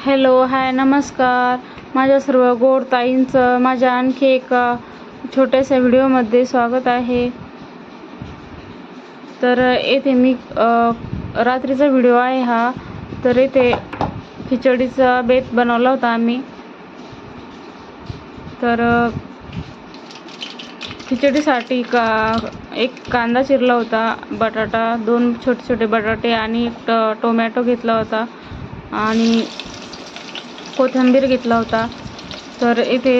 Hello hi नमस्कार. माझ्या सर्व गोड ताईंचं माझ्या आणखी एका छोट्याशा व्हिडिओमध्ये स्वागत आहे. तर येथे मी रात्रीचा व्हिडिओ आहे हा. तर येथे खिचडीचा बेत बनवला होता आम्ही. तर खिचडीसाठी का एक कांदा चिरला होता बटाटा दोन छोटे छोटे बटाटे आणि एक टोमॅटो घेतला होता. आणि कोथिंबीर घेतला होता. तर इथे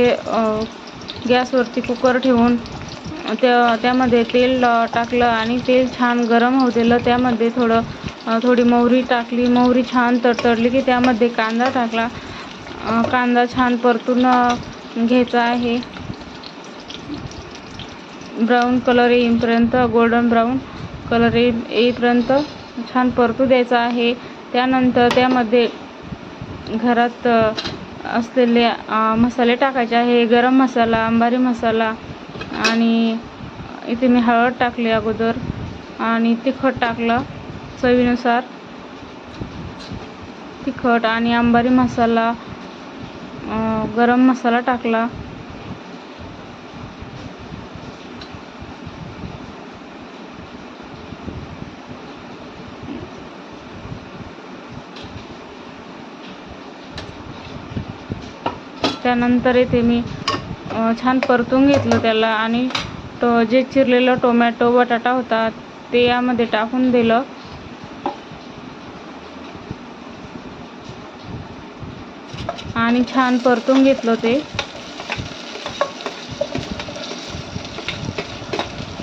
गॅसवरती कुकर ठेवून त्या त्यामध्ये तेल टाकलं आणि तेल छान गरम होऊ दिलं. त्यामध्ये थोडं थोडी मोहरी टाकली. मोहरी छान तडतडली की त्यामध्ये कांदा टाकला. कांदा छान परतून घ्यायचा आहे. ब्राऊन कलर येईपर्यंत गोल्डन ब्राऊन कलर येईपर्यंत छान परतू द्यायचा आहे. त्यानंतर त्यामध्ये घरात असलेले मसाले टाकायचे आहे. गरम मसाला अंबारी मसाला आणि इथे मी हळद टाकली अगोदर आणि तिखट टाकलं चवीनुसार. तिखट आणि अंबारी मसाला गरम मसाला टाकला. त्यानंतर इथे मी छान परतून घेतलं त्याला आणि तो जे चिरलेलं टोमॅटो बटाटा होता ते यामध्ये टाकून दिलं. आणि छान परतून घेतलं ते.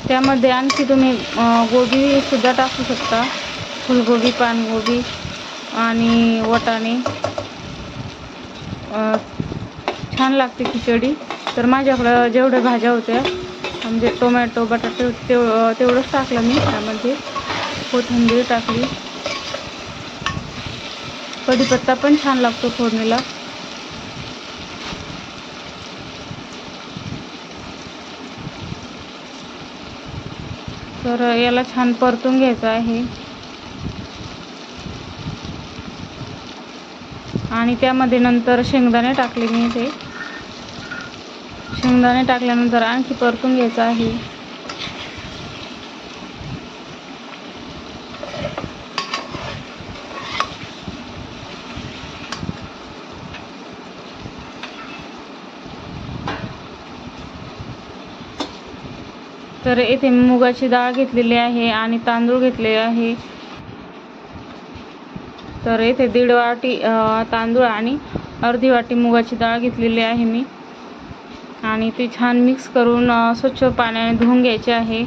त्यामध्ये आणखी तुम्ही गोबीसुद्धा टाकू शकता. फुलगोबी पानगोबी आणि वटाणे. छान लागते खिचडी. तर माझ्याकडं जेवढ्या भाज्या होत्या म्हणजे टोमॅटो बटाटे तेव तेवढंच टाकलं मी त्यामध्ये. कोथिंबीर टाकली. कढीपत्ता पण छान लागतो फोडणीला. तर याला छान परतून घ्यायचं आहे. आणि त्यामध्ये नंतर शेंगदाणे टाकले मी इथे. शेंगदाणे टाकल्यानंतर आणखी परतून घ्यायचं आहे. तर येथे मुगाची डाळ घेतलेली आहे आणि तांदूळ घेतलेले आहे. तर येथे दीड वाटी तांदूळ आणि अर्धी वाटी मुगाची डाळ घेतलेली आहे मी. आणि ते छान मिक्स करून स्वच्छ पाण्याने धुवून घ्यायचे आहे.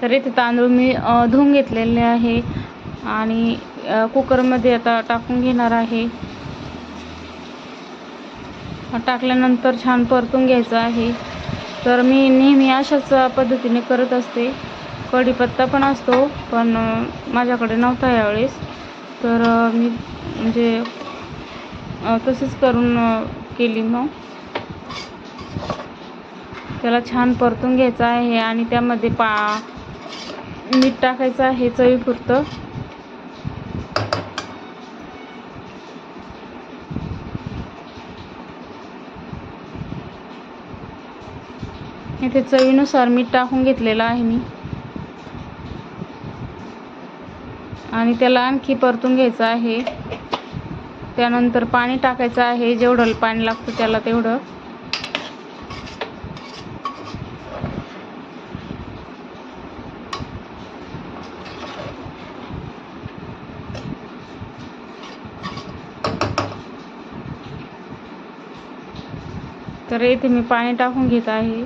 तर इथे तांदूळ मी धुवून घेतलेले आहे. आणि कुकरमध्ये आता टाकून घेणार आहे. टाकल्यानंतर छान परतून घ्यायचं आहे. तर मी नेहमी अशाच पद्धतीने करत असते. कढीपत्ता पण असतो पण माझ्याकडे नव्हता यावेळेस. तर मी म्हणजे तसेच करून केली मग. त्याला छान परतून घ्यायचं आहे आणि त्यामध्ये पा मीठ टाकायचं आहे चवीपुरतं. इथे चवीनुसार मीठ टाकून घेतलेलं आहे मी. आणि त्याला आणखी परतून घ्यायचं आहे. त्यानंतर पाणी टाकायचं आहे. जेवढं पाणी लागतं त्याला तेवढं. तर इथे मी पाणी टाकून घेत आहे.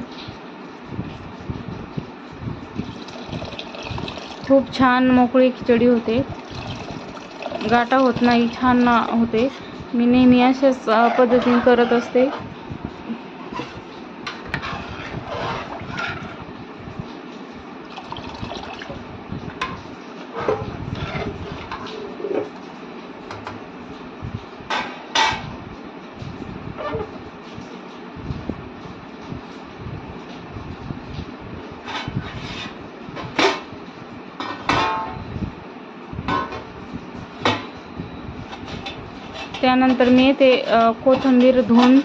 खूप छान मोकळी खिचडी होते. गाटा होत नाही छान होते. मी नेहमी अशाच पद्धतीने करत असते. त्यानंतर मी ते कोथिंबीर धुवून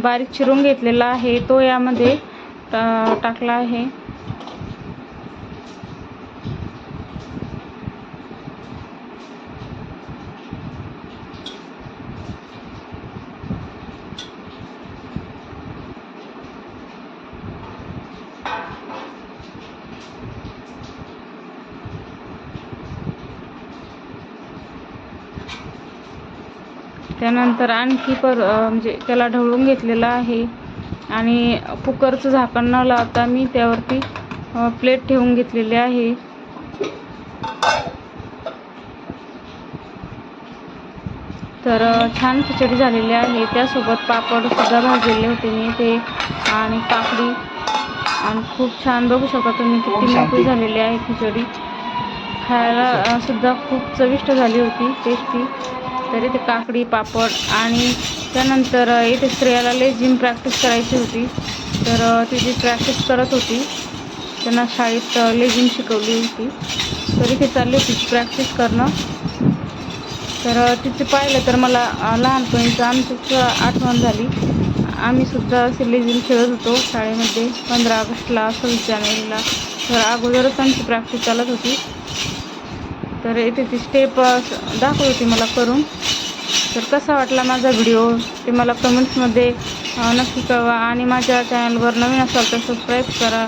बारीक चिरून घेतलेला आहे. तो यामध्ये टा- टाकला आहे. त्यानंतर आणखी पर म्हणजे त्याला ढवळून घेतलेलं आहे. आणि कुकरचं झाकण न लावता मी त्यावरती प्लेट ठेवून घेतलेली आहे. तर छान खिचडी झालेली आहे. त्यासोबत पापडसुद्धा भाजलेले होते मी ते आणि काकडी आणि खूप छान बघू शकता तुम्ही किती मोकळी झालेली आहे खिचडी. खायला सुद्धा खूप चविष्ट झाली होती टेस्टी. तरी ते काकडी पापड आणि त्यानंतर इथे स्त्रियाला लय जिम प्रॅक्टिस करायची होती. तर तिची प्रॅक्टिस करत होती त्यांना शाळेत लेझिम शिकवली होती. तर इथे चालली होती प्रॅक्टिस करणं. तर तिथे पाहिलं तर मला लहानपणीचं आमचीच आठवण झाली. आम्ही सुद्धा असे लेझिम खेळत होतो शाळेमध्ये पंधरा ऑगस्टला सव्वीस जानेवारीला. तर अगोदरच आमची प्रॅक्टिस चालत होती. तर इथे ती स्टेप दाखवत होती मला करून. तर कसा वाटला माझा व्हिडिओ ते मला कमेंट्समध्ये नक्की कळवा. आणि माझ्या चॅनलवर नवीन असाल तर सबस्क्राईब करा.